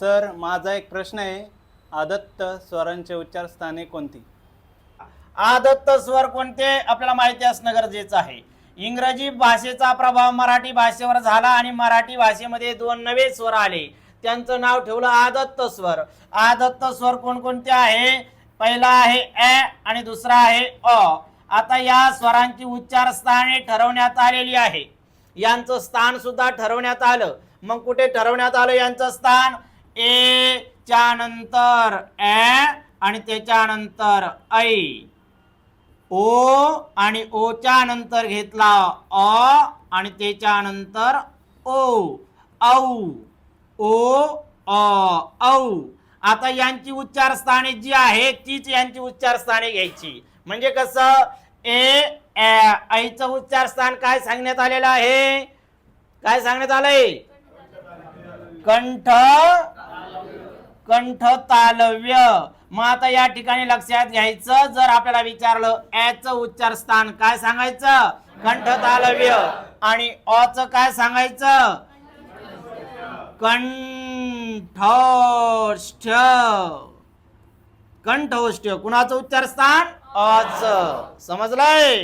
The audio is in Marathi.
सर माझा एक प्रश्न आहे. आदत्त स्वरांचे उच्चारस्थाने कोणती? आदत्त स्वर कोणते? आपल्याला माहिती असणं गरजेचं आहे. इंग्रजी भाषेचा प्रभाव मराठी भाषेवर झाला आणि मराठी भाषेमध्ये दोन नवे स्वर आले. त्यांचं नाव ठेवलं आदत्त स्वर. आदत्त स्वर कोणकोणते आहे? पहिला आहे ए आणि दुसरा आहे अ. आता या स्वरांची उच्चारस्थाने ठरवण्यात आलेली आहे. यांचं स्थान सुद्धा ठरवण्यात आलं. मग कुठे ठरवण्यात आलं यांचं स्थान? ए च्या नंतर ए आणि त्याच्यानंतर ऐ. ओ आणि ओच्या नंतर घेतला अ आणि त्याच्या नंतर ओ. औ. ओ अ औ. आता यांची उच्चारस्थाने जी आहेत तीच यांची उच्चारस्थाने घ्यायची. म्हणजे कसं? ए ऐचं उच्चारस्थान काय सांगण्यात आलेलं आहे? काय सांगण्यात आलंय? कंठ कंठ तालव्य. मग आता या ठिकाणी लक्षात घ्यायचं जर आपल्याला विचारलं ऍच उच्चार स्थान काय सांगायचं? कंठ तालव्य. आणि अ काय सांगायचं? कंठोष्ठ. कंठोष्ठ. कुणाचं उच्चार स्थान? अच. समजलंय?